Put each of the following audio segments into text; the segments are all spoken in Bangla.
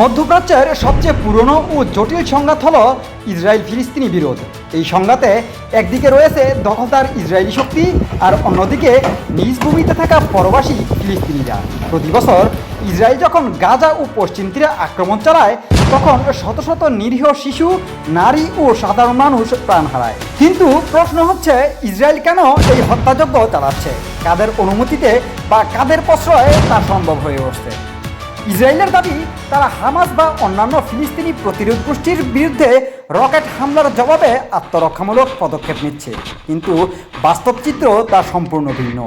মধ্যপ্রাচ্যের সবচেয়ে পুরনো ও জটিল সংঘাত হল ইসরায়েল ফিলিস্তিনি বিরোধ। এই সংঘাতে একদিকে রয়েছে দখলদার ইসরায়েলি শক্তি আর অন্যদিকে নিজ ভূমিতে থাকা পরবাসী ফিলিস্তিনিরা। প্রতি বছর ইসরায়েল যখন গাজা ও পশ্চিম তীরে আক্রমণ চালায়, তখন শত শত নিরীহ শিশু, নারী ও সাধারণ মানুষ প্রাণ হারায়। কিন্তু প্রশ্ন হচ্ছে, ইসরায়েল কেন এই হত্যাযজ্ঞ চালাচ্ছে? কাদের অনুমতিতে বা কাদের প্রশ্রয়ে তা সম্ভব হয়ে উঠছে? ইসরায়েলের দাবি, তারা হামাস বা অন্যান্য ফিলিস্তিনি প্রতিরোধ গোষ্ঠীর বিরুদ্ধে রকেট হামলার জবাবে আত্মরক্ষামূলক পদক্ষেপ নিচ্ছে। কিন্তু বাস্তব চিত্র তা সম্পূর্ণ ভিন্ন।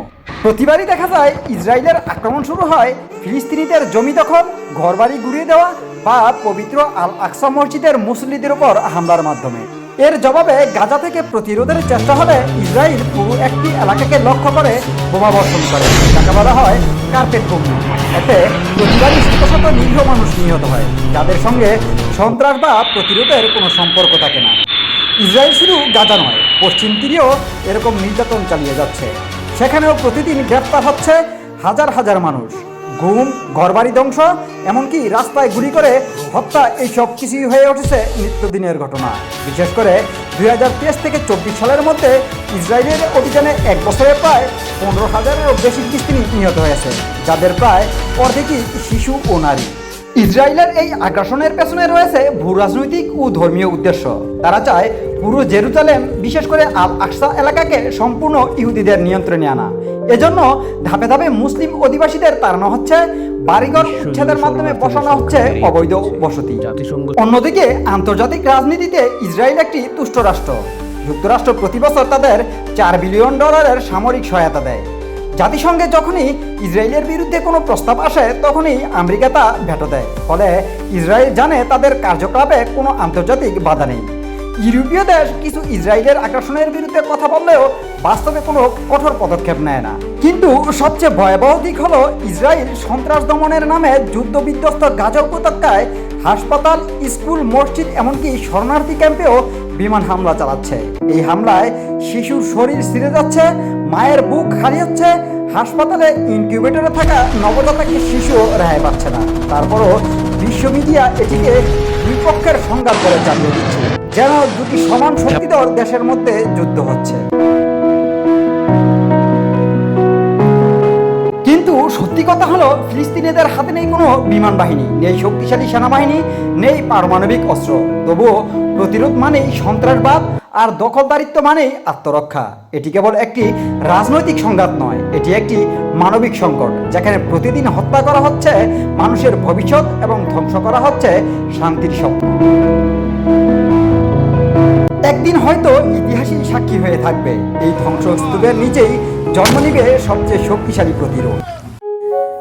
প্রতিবারই দেখা যায়, ইসরায়েলের আক্রমণ শুরু হয় ফিলিস্তিনিদের জমি দখল, ঘরবাড়ি গুড়িয়ে দেওয়া বা পবিত্র আল আকসা মসজিদের মুসল্লিদের উপর হামলার মাধ্যমে। এর জবাবে গাজা থেকে প্রতিরোধের চেষ্টা হলে ইসরায়েল পুরো একটি এলাকাকে লক্ষ্য করে বোমা বর্ষণ করে। যাকে বলা হয় কার্পেট বোমা এতে প্রতিবারই শত শত নিরীহ মানুষ নিহত হয়। যাদের সঙ্গে সন্ত্রাস বা প্রতিরোধের কোনো সম্পর্ক থাকে না। ইসরায়েল শুধু গাজা নয়, পশ্চিম তীরেও এরকম নির্যাতন চালিয়ে যাচ্ছে। সেখানেও প্রতিদিন গ্রেপ্তার হচ্ছে হাজার হাজার মানুষ। গুম ঘরবাড়ি ধ্বংস, এমনকি রাস্তায় গুলি করে হত্যা এই সব কিছুই হয়ে উঠেছে নিত্যদিনের ঘটনা। বিশেষ করে দুই হাজার তেইশ থেকে চব্বিশ সালের মধ্যে ইসরায়েলের অভিযানে এক বছরে প্রায় পনেরো হাজারেরও বেশি ফিলিস্তিনি নিহত হয়েছে, যাদের প্রায় অর্ধেকই শিশু ও নারী। ইসরায়েলের এই আগ্রাসনের পেছনে রয়েছে ভূ রাজনৈতিক ও ধর্মীয় উদ্দেশ্য। তারা চায় পুরো জেরুজালেম, বিশেষ করে আল আকসা এলাকাকে সম্পূর্ণ ইহুদিদের নিয়ন্ত্রণে আনা। এজন্য ধাপে ধাপে মুসলিম অধিবাসীদের তাড়ানো হচ্ছে বাড়িঘর উচ্ছেদের মাধ্যমে বসানো হচ্ছে অবৈধ বসতি। অন্যদিকে আন্তর্জাতিক রাজনীতিতে ইসরায়েল একটি তুষ্ট রাষ্ট্র। যুক্তরাষ্ট্র প্রতি বছর তাদের চার বিলিয়ন ডলারের সামরিক সহায়তা দেয়। জাতিসংঘে যখনই ইসরায়েলের বিরুদ্ধে কোনো প্রস্তাব আসে তখনই আমেরিকা তা ভেটো দেয়। ফলে ইসরায়েল জানে তাদের কার্যকলাপে কোনো আন্তর্জাতিক বাধা নেই। ইউরোপীয় দেশ কিছু ইসরায়েলের আকর্ষণের বিরুদ্ধে কথা বললেও বাস্তবে কোনো কঠোর পদক্ষেপ নেয় না। কিন্তু সবচেয়ে ভয়াবহ দিক হলো ইসরায়েল সন্ত্রাস দমনের নামে যুদ্ধ বিধ্বস্ত গাজা উপত্যকায় হাসপাতাল, স্কুল, মসজিদ, এমনকি শরণার্থী ক্যাম্পেও বিমান হামলা চালাচ্ছে। এই হামলায় শিশুর শরীর ছিঁড়ে যাচ্ছে, মায়ের বুক হচ্ছে হাসপাতালে ইনকিউবেটরে থাকা নবজাতক শিশু রেহাই পাচ্ছে না। তারপরও বিশ্ব মিডিয়া এটিকে দুই সংঘাত করে চালিয়ে দিচ্ছে। যেন দুটি সমান শক্তিধর দেশের মধ্যে যুদ্ধ হচ্ছে। সত্যি কথা হলো, ফিলিস্তিনিদের হাতে নেই কোনো বিমান বাহিনী, নেই শক্তিশালী সেনাবাহিনী, নেই পারমাণবিক অস্ত্র। তবুও প্রতিরোধ মানেই সন্ত্রাসবাদ আর দখলদারিত্ব মানেই আত্মরক্ষা। এটি কেবল একটি রাজনৈতিক সংঘাত নয়, এটি একটি মানবিক সংকট, যেখানে প্রতিদিন হত্যা করা হচ্ছে, মানুষের ভবিষ্যৎ এবং ধ্বংস করা হচ্ছে শান্তির স্বপ্ন। একদিন হয়তো ইতিহাসই সাক্ষী হয়ে থাকবে, এই ধ্বংসস্তূপের নিচেই জন্ম নিবে সবচেয়ে শক্তিশালী প্রতিরোধ।